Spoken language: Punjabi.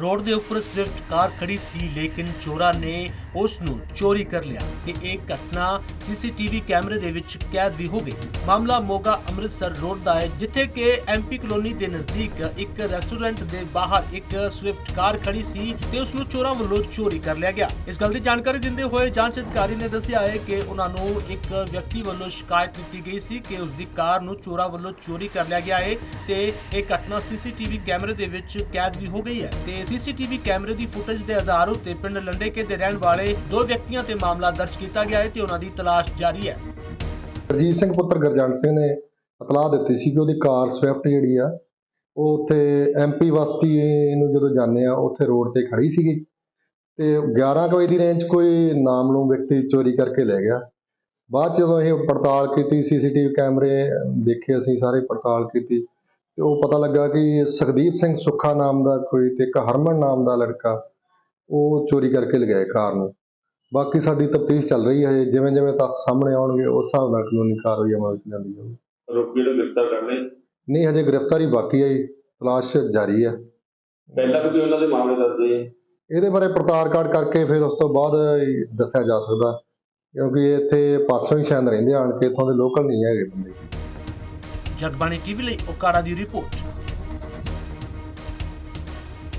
ਰੋਡ ਦੇ ਉੱਪਰ ਸਵਿਫਟ ਕਾਰ ਖੜੀ ਸੀ, ਲੇਕਿਨ ਚੋਰਾਂ ਨੇ ਉਸ ਨੂੰ ਚੋਰੀ ਕਰ ਲਿਆ ਤੇ ਇਹ ਘਟਨਾ ਸੀਸੀਟੀਵੀ ਕੈਮਰੇ ਦੇ ਵਿੱਚ ਕੈਦ ਵੀ ਹੋ ਗਈ। ਮਾਮਲਾ ਮੋਗਾ ਅੰਮ੍ਰਿਤਸਰ ਰੋਡ ਦਾ ਹੈ, ਜਿੱਥੇ ਕਿ ਐਮਪੀ ਕਲੋਨੀ ਦੇ ਨਜ਼ਦੀਕ ਇੱਕ ਰੈਸਟੋਰੈਂਟ ਦੇ ਬਾਹਰ ਇੱਕ ਸਵਿਫਟ ਕਾਰ ਖੜੀ ਸੀ ਤੇ ਉਸ ਨੂੰ ਚੋਰਾਂ ਵੱਲੋਂ ਚੋਰੀ ਕਰ ਲਿਆ ਗਿਆ। ਇਸ ਗੱਲ ਦੀ ਜਾਣਕਾਰੀ ਦਿੰਦੇ ਹੋਏ ਜਾਂਚ ਅਧਿਕਾਰੀ ਨੇ ਦੱਸਿਆ ਹੈ ਕਿ ਉਹਨਾਂ ਨੂੰ ਇੱਕ ਵਿਅਕਤੀ ਵੱਲੋਂ ਸ਼ਿਕਾਇਤ ਦਿੱਤੀ ਗਈ ਸੀ ਕਿ ਉਸ ਦੀ ਕਾਰ ਨੂੰ ਚੋਰਾਂ ਵੱਲੋਂ ਚੋਰੀ ਕਰ ਲਿਆ ਗਿਆ ਹੈ ਤੇ ਇਹ ਘਟਨਾ ਸੀਸੀਟੀਵੀ ਕੈਮਰੇ ਦੇ ਵਿੱਚ ਕੈਦ ਵੀ ਹੋ ਗਈ ਹੈ ਤੇ ਸੀਸੀਟੀਵੀ ਕੈਮਰੇ ਦੀ ਫੁਟੇਜ ਦੇ ਆਧਾਰ ਉੱਤੇ ਪਿੰਡ ਲੰਡੇਕੇ ਦੇ ਰਹਿਣ ਵਾਲੇ ਦੋ ਵਿਅਕਤੀਆਂ ਤੇ ਮਾਮਲਾ ਦਰਜ ਕੀਤਾ ਗਿਆ ਹੈ ਤੇ ਉਹਨਾਂ ਦੀ ਤਲਾਸ਼ ਜਾਰੀ ਹੈ। ਰਜੀਤ ਸਿੰਘ ਪੁੱਤਰ ਗੁਰਜੰਟ ਸਿੰਘ ਨੇ ਇਤਲਾਹ ਦਿੱਤੀ ਸੀ ਕਿ ਉਹਦੀ ਕਾਰ ਸਵਿਫਟ ਜਿਹੜੀ ਆ, ਉਹ ਉੱਥੇ ਐਮਪੀ ਵਸਤੀ ਨੂੰ ਜਦੋਂ ਜਾਂਦੇ ਆ, ਉੱਥੇ ਰੋਡ ਤੇ ਖੜੀ ਸੀਗੀ ਤੇ 11 ਕੁ ਵਜੇ ਦੀ ਰੇਂਜ ਕੋਈ ਨਾਮਲੂਮ ਵਿਅਕਤੀ ਚੋਰੀ ਕਰਕੇ ਲੈ ਗਿਆ। ਬਾਅਦ 'ਚ ਜਦੋਂ ਇਹ ਪੜਤਾਲ ਕੀਤੀ, ਸੀਸੀਟੀਵੀ ਕੈਮਰੇ ਦੇਖੇ ਅਸੀਂ, ਸਾਰੇ ਪੜਤਾਲ ਕੀਤੀ ਤੇ ਉਹ ਪਤਾ ਲੱਗਾ ਕਿ ਸੁਖਦੀਪ ਸਿੰਘ ਸੁੱਖਾ ਨਾਮ ਦਾ ਕੋਈ ਤੇ ਇੱਕ ਹਰਮਨ ਨਾਮ ਦਾ ਲੜਕਾ ਉਹ ਚੋਰੀ ਕਰਕੇ ਲਗਾਏ ਕਾਰ ਨੂੰ। ਬਾਕੀ ਸਾਡੀ ਤਫਤੀਸ਼ ਚੱਲ ਰਹੀ ਹੈ ਜਿਵੇਂ ਜਿਵੇਂ ਤੱਥ ਸਾਹਮਣੇ ਆਉਣਗੇ ਉਸ ਹਿਸਾਬ ਨਾਲ ਕਾਨੂੰਨੀ ਕਾਰਵਾਈ ਅਮਲ ਵਿੱਚ ਲਿਆਂਦੀ ਜਾਊਗੀ। ਰੋਪੀ ਨੂੰ ਗ੍ਰਿਫਤਾਰ ਕਰ ਲਏ? ਨਹੀਂ ਹਜੇ ਗ੍ਰਿਫਤਾਰੀ ਬਾਕੀ ਹੈ ਜੀ ਤਲਾਸ਼ ਜਾਰੀ ਹੈ। ਪਹਿਲਾਂ ਵੀ ਕੋਈ ਉਹਨਾਂ ਦੇ ਮਾਮਲੇ ਹੈ ਇਹਦੇ ਬਾਰੇ ਪੜਤਾਲ ਕਾਰਡ ਕਰਕੇ ਫਿਰ ਉਸ ਤੋਂ ਬਾਅਦ ਹੀ ਦੱਸਿਆ ਜਾ ਸਕਦਾ ਕਿਉਂਕਿ ਇੱਥੇ ਪਾਸੋਂ ਹੀ ਸ਼ਾਇਦ ਰਹਿੰਦੇ ਆਣ ਕੇ ਇੱਥੋਂ ਦੇ ਲੋਕਲ ਨਹੀਂ ਹੈਗੇ ਬੰਦੇ। ਜਗਬਾਣੀ ਟੀਵੀ ਲਈ ਓਕਾੜਾ ਦੀ ਰਿਪੋਰਟ।